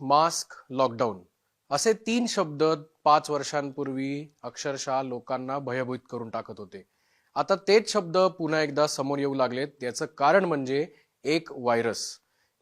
Mask lockdown असे तीन शब्द पाच वर्षांपूर्वी अक्षरशः लोकांना भयभीत करून टाकत होते. आता तेच शब्द पुन्हा एकदा समोर येऊ लागलेत. याचं कारण म्हणजे एक व्हायरस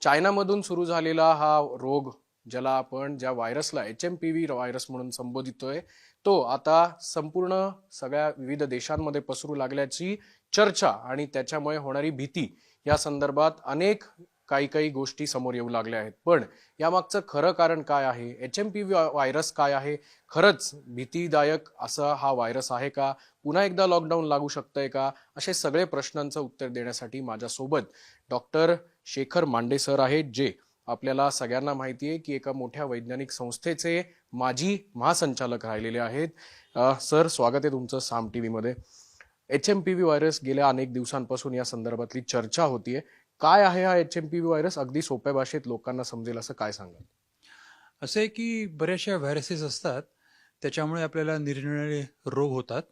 चायनामधून सुरू झालेला हा रोग ज्याला आपण ज्या व्हायरसला H M P V virus म्हणून संबोधितोय तो आता संपूर्ण सगळ्या विविध देशांमध्ये पसरू लागल्याची चर्चा आणि त्याच्यामुळे होणारी भीती या संदर्भात अनेक काही काही गोष्टी समोर येऊ लागल्या आहेत. पण यामागचं खरं कारण काय आहे? एच एम पी व्हायरस काय आहे? खरंच भीतीदायक असा हा व्हायरस आहे का? पुन्हा एकदा लॉकडाऊन लागू शकतंय का? असे सगळे प्रश्नांचं उत्तर देण्यासाठी माझ्यासोबत डॉक्टर शेखर मांडे सर आहेत जे आपल्याला सगळ्यांना माहिती आहे की एका मोठ्या वैज्ञानिक संस्थेचे माजी महासंचालक राहिलेले आहेत. सर स्वागत आहे तुमचं साम टी व्हीमध्ये H M P V virus गेल्या अनेक दिवसांपासून या संदर्भातली चर्चा होतीये. काय आहे हा H M P V virus अगदी सोप्या भाषेत लोकांना समजेल असं काय सांगाल? असं आहे की बऱ्याचशा व्हायरसेस असतात त्याच्यामुळे आपल्याला निरनिराळे रोग होतात.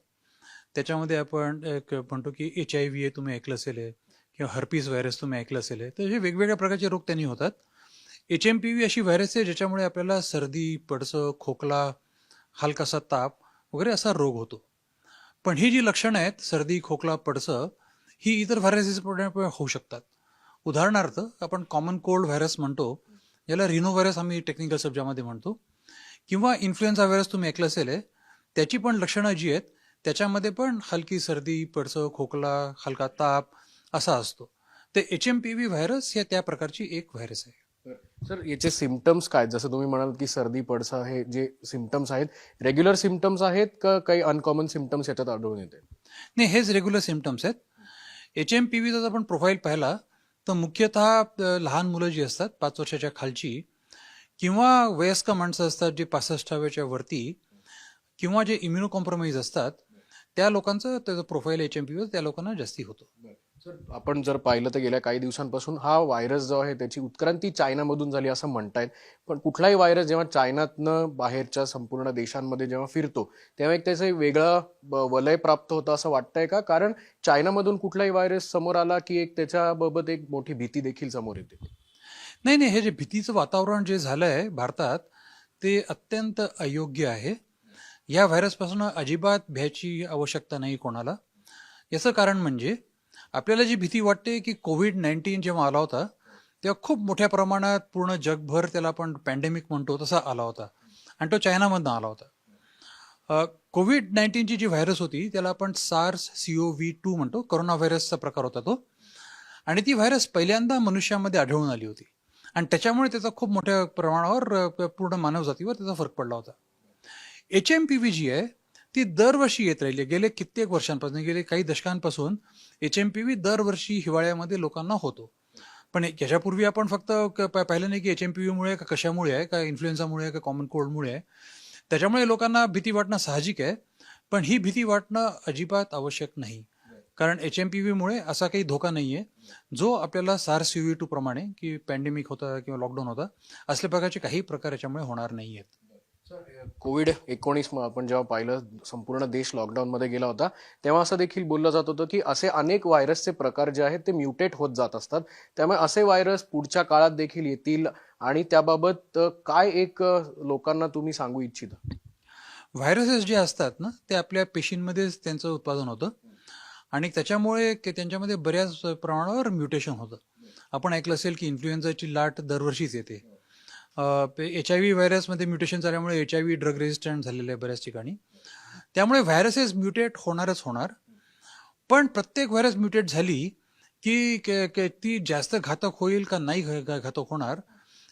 त्याच्यामध्ये आपण एक म्हणतो की एच आय व्ही हे तुम्ही ऐकलं असेल किंवा हर्पीस व्हायरस तुम्ही ऐकलं असेल तर हे वेगवेगळ्या प्रकारचे रोग त्यांनी होतात. एच एम पी व्ही अशी व्हायरस आहे ज्याच्यामुळे आपल्याला सर्दी पडसं खोकला हलकासा ताप वगैरे असा रोग होतो. पण ही जी लक्षणं आहेत सर्दी खोकला पडसं ही इतर व्हायरसेस होऊ शकतात. उदाहरणार्थ आपण कॉमन कोल्ड व्हायरस म्हणतो याला रिनो व्हायरस आम्ही टेक्निकल शब्दामध्ये म्हणतो किंवा इन्फ्लुएन्झा व्हायरस तुम्ही ऐकलं असेल हे, त्याची पण लक्षणं जी आहेत त्याच्यामध्ये पण हलकी सर्दी पडसं खोकला हलका ताप असा असतो. ते H M P V virus या त्या प्रकारची एक व्हायरस आहे. सर याचे सिमटम्स काय? जसं तुम्ही म्हणाल की सर्दी पडसा हे जे सिमटम्स आहेत रेग्युलर सिमटम्स आहेत का काही अनकॉमन सिमटम्स याच्यात आढळून येते? नाही हेच रेग्युलर सिमटम्स आहेत. एच एम पी व्हीचा जर आपण प्रोफाईल पाहिला तर मुख्यतः लहान मुलं जी असतात पाच वर्षाच्या खालची किंवा वयस्क माणसं असतात जे पासष्टाव्याच्या वरती किंवा जे इम्युनो कॉम्प्रोमाइज असतात त्या लोकांचं त्याचं प्रोफाईल एच एम पी त्या लोकांना जास्ती होतो. आपण जर पाहिलं तर गेल्या काही दिवसांपासून हा व्हायरस जो आहे त्याची उत्क्रांती चायनामधून झाली असं म्हणतायत. पण कुठलाही व्हायरस जेव्हा चायनातनं बाहेरच्या संपूर्ण देशांमध्ये जेव्हा फिरतो तेव्हा एक त्याचं वेगळं ब- वलय प्राप्त होतं असं वाटतंय का? कारण चायनामधून कुठलाही व्हायरस समोर आला की एक त्याच्याबाबत एक मोठी भीती देखील समोर येते. नाही नाही हे जे भीतीचं वातावरण जे झालं आहे भारतात ते अत्यंत अयोग्य आहे. या व्हायरसपासून अजिबात भ्यायची आवश्यकता नाही कोणाला. याचं कारण म्हणजे आपल्याला जी भीती वाटते की कोविड नाईन्टीन जेव्हा आला होता तेव्हा खूप मोठ्या प्रमाणात पूर्ण जगभर त्याला आपण पॅन्डेमिक म्हणतो तसा आला होता. आणि तो चायनामधनं आला होता. कोविड नाईन्टीनची जी व्हायरस होती त्याला आपण SARS C O V two म्हणतो करोना व्हायरसचा प्रकार होता तो. आणि ती व्हायरस पहिल्यांदा मनुष्यामध्ये आढळून आली होती. आणि त्याच्यामुळे त्याचा खूप मोठ्या प्रमाणावर पूर्ण मानवजातीवर त्याचा फरक पडला होता. एच एम पी व्ही जी आहे ती दरवर्षी येत राहिली आहे. गेले कित्येक वर्षांपासून गेले काही दशकांपासून एच एम पी व्ही दरवर्षी हिवाळ्यामध्ये लोकांना होतो. पण याच्यापूर्वी आपण फक्त क- पाहिलं नाही की एच एम पी व्हीमुळे का कशामुळे आहे का इन्फ्लुएन्झामुळे आहे का कॉमन कोल्डमुळे आहे. त्याच्यामुळे लोकांना भीती वाटणं साहजिक आहे पण ही भीती वाटणं अजिबात आवश्यक नाही. कारण एच एम पी व्हीमुळे असा काही धोका नाही आहे जो आपल्याला सार्स यू व्ही टू प्रमाणे की पॅन्डेमिक होता किंवा लॉकडाऊन होता असल्या प्रकारचे काही प्रकार याच्यामुळे होणार नाही आहेत कोविड एकोणीस आपण जेव्हा पाहिलं संपूर्ण देश लॉकडाऊनमध्ये गेला होता तेव्हा असं देखील बोललं जात होतं की असे अनेक व्हायरसचे प्रकार जे आहेत ते म्युटेट होत जात असतात. त्यामुळे असे व्हायरस पुढच्या काळात देखील येतील आणि त्याबाबत काय एक लोकांना तुम्ही सांगू इच्छिता? व्हायरसेस जे असतात ना ते आपल्या पेशींमध्येच त्यांचं उत्पादन होतं. आणि त्याच्यामुळे त्यांच्यामध्ये बऱ्याच प्रमाणावर म्युटेशन होतं. आपण ऐकलं असेल की इन्फ्लुएन्झाची लाट दरवर्षीच येते. एच आय व्ही व्हायरसमध्ये म्युटेशन झाल्यामुळे H I V drug resistant झालेलं आहे बऱ्याच ठिकाणी. त्यामुळे व्हायरसेस म्युटेट होणारच होणार. पण प्रत्येक व्हायरस म्युटेट झाली की के- के- ती जास्त घातक होईल का नाही घ- घातक होणार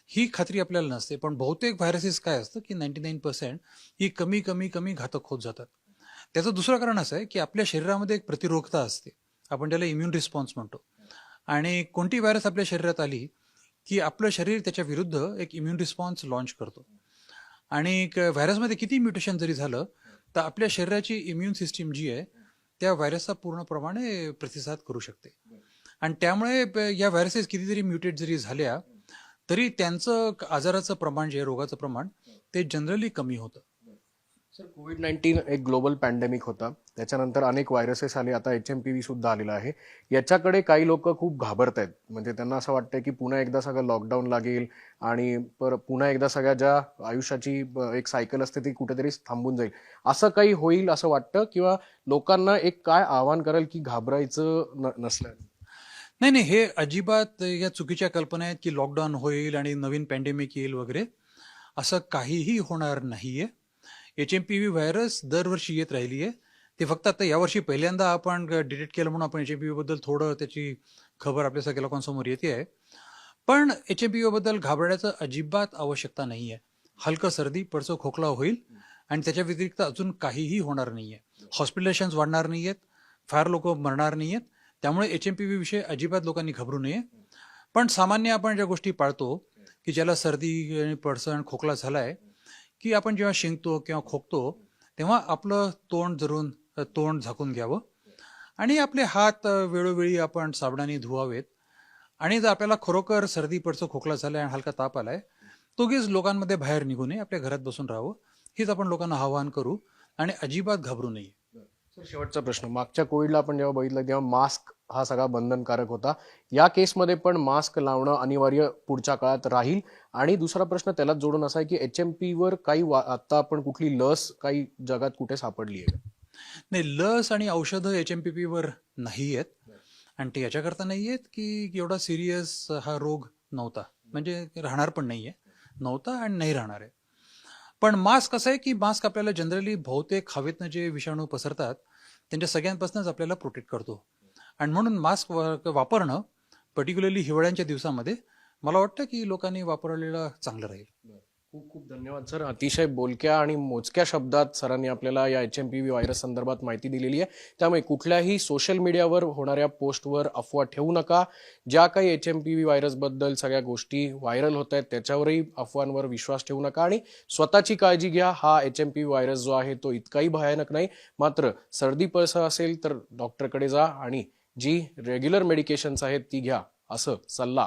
ही खात्री आपल्याला नसते. पण बहुतेक व्हायरसेस काय असतं की नाईन्टी नाईन पर्सेंट ही कमी कमी कमी घातक होत जातात. त्याचं दुसरं कारण असं आहे की आपल्या शरीरामध्ये एक प्रतिरोधकता असते. आपण त्याला इम्युन रिस्पॉन्स म्हणतो. आणि कोणती व्हायरस आपल्या शरीरात आली की आपलं शरीर त्याच्या विरुद्ध एक इम्युन रिस्पॉन्स लॉन्च करतो. आणि क- व्हायरसमध्ये किती म्युटेशन जरी झालं तर आपल्या शरीराची इम्युन सिस्टीम जी आहे त्या व्हायरसचा पूर्णप्रमाणे प्रतिसाद करू शकते. आणि त्यामुळे या व्हायरसेस कितीतरी म्युटेट जरी झाल्या तरी त्यांचं आजाराचं प्रमाण जे रोगाचं प्रमाण ते जनरली कमी होतं. सर कोविड नाईन्टीन एक ग्लोबल पॅन्डेमिक होता. त्याच्यानंतर अनेक व्हायरसेस आले. आता एच एम पी व्ही सुद्धा आलेला आहे. याच्याकडे काही लोक खूप घाबरत आहेत. म्हणजे त्यांना असं वाटतं की पुन्हा एकदा सगळं लॉकडाऊन लागेल आणि पर पुन्हा एकदा सगळ्या ज्या आयुष्याची एक सायकल असते ती कुठेतरी थांबून जाईल. असं काही होईल असं वाटतं? किंवा लोकांना एक काय आव्हान करेल की घाबरायचं न नसलं नाही नाही. हे अजिबात या चुकीच्या कल्पना आहेत की लॉकडाऊन होईल आणि नवीन पॅन्डेमिक येईल वगैरे. असं काहीही होणार नाहीये. H M P V virus दरवर्षी येत राहिली आहे. ते फक्त आता यावर्षी पहिल्यांदा आपण डिटेक्ट केलं म्हणून आपण एच एम पी व्हीबद्दल थोडं त्याची खबर आपल्या सगळ्या लोकांसमोर येते आहे. पण एच एम पी व्हीबद्दल घाबरण्याचं अजिबात आवश्यकता नाही आहे. हलकं सर्दी पडसं खोकला होईल आणि त्याच्या व्यतिरिक्त अजून काहीही होणार नाही आहे. हॉस्पिटलेशन्स वाढणार नाही आहेत. फार लोक मरणार नाही आहेत. त्यामुळे एच एम पी व्ही विषयी अजिबात लोकांनी घाबरू नये. पण सामान्य आपण ज्या गोष्टी पाळतो की ज्याला सर्दी आणि पडसण खोकला झाला आहे की आपण जेव्हा शिंकतो किंवा खोकतो तेव्हा आपलं तोंड धरून तोंड झाकून घ्यावं. आणि आपले हात वेळोवेळी आपण साबणाने धुवावेत. आणि जर आपल्याला खरोखर सर्दी पडसं खोकला झालाय आणि हलका ताप आलाय तोगीच लोकांमध्ये बाहेर निघू नये. आपल्या घरात बसून राहावं. हेच आपण लोकांना आवाहन करू आणि अजिबात घाबरू नये. सर शेवटचा प्रश्न. मागच्या कोविडला आपण जेव्हा बघितलं तेव्हा मास्क हा सगळा बंधनकारक होता. या केसमध्ये पण मास्क लावणं अनिवार्य पुढच्या काळात राहील. आणि दुसरा प्रश्न त्यालाच जोडून असा आहे की एच एम पी वर काही आता आपण कुठली लस काही जगात कुठे सापडली आहे? नाही लस आणि औषधं एच एम पी पीवर नाही आहेत. आणि ते याच्याकरता नाही आहेत की एवढा सिरियस हा रोग नव्हता. म्हणजे राहणार पण नाही आहे नव्हता आणि नाही राहणार आहे. पण मास्क असं आहे की मास्क आपल्याला जनरली बहुतेक हवेतनं जे विषाणू पसरतात त्यांच्या सगळ्यांपासूनच आपल्याला प्रोटेक्ट करतो. आणि म्हणून मास्क वापरणं पर्टिक्युलरली हिवाळ्यांच्या दिवसामध्ये मला वाटतं की लोकांनी वापरलेलं चांगलं राहील. खूप खूप धन्यवाद सर. अतिशय बोलक्या आणि मोजक्या शब्दात सरांनी आपल्याला या H M P V virus संदर्भात माहिती दिलेली आहे. त्यामुळे कुठल्याही सोशल मीडियावर होणाऱ्या पोस्टवर अफवा ठेवू नका. ज्या काही एच एम पी व्ही व्हायरसबद्दल सगळ्या गोष्टी व्हायरल होत आहेत त्याच्यावरही अफवांवर विश्वास ठेवू नका आणि स्वतःची काळजी घ्या. हा एच एम पी व्हायरस जो आहे तो इतकाही भयानक नाही. मात्र सर्दी पळसा असेल तर डॉक्टरकडे जा आणि जी रेग्युलर मेडिकेशन्स आहेत ती घ्या असं सल्ला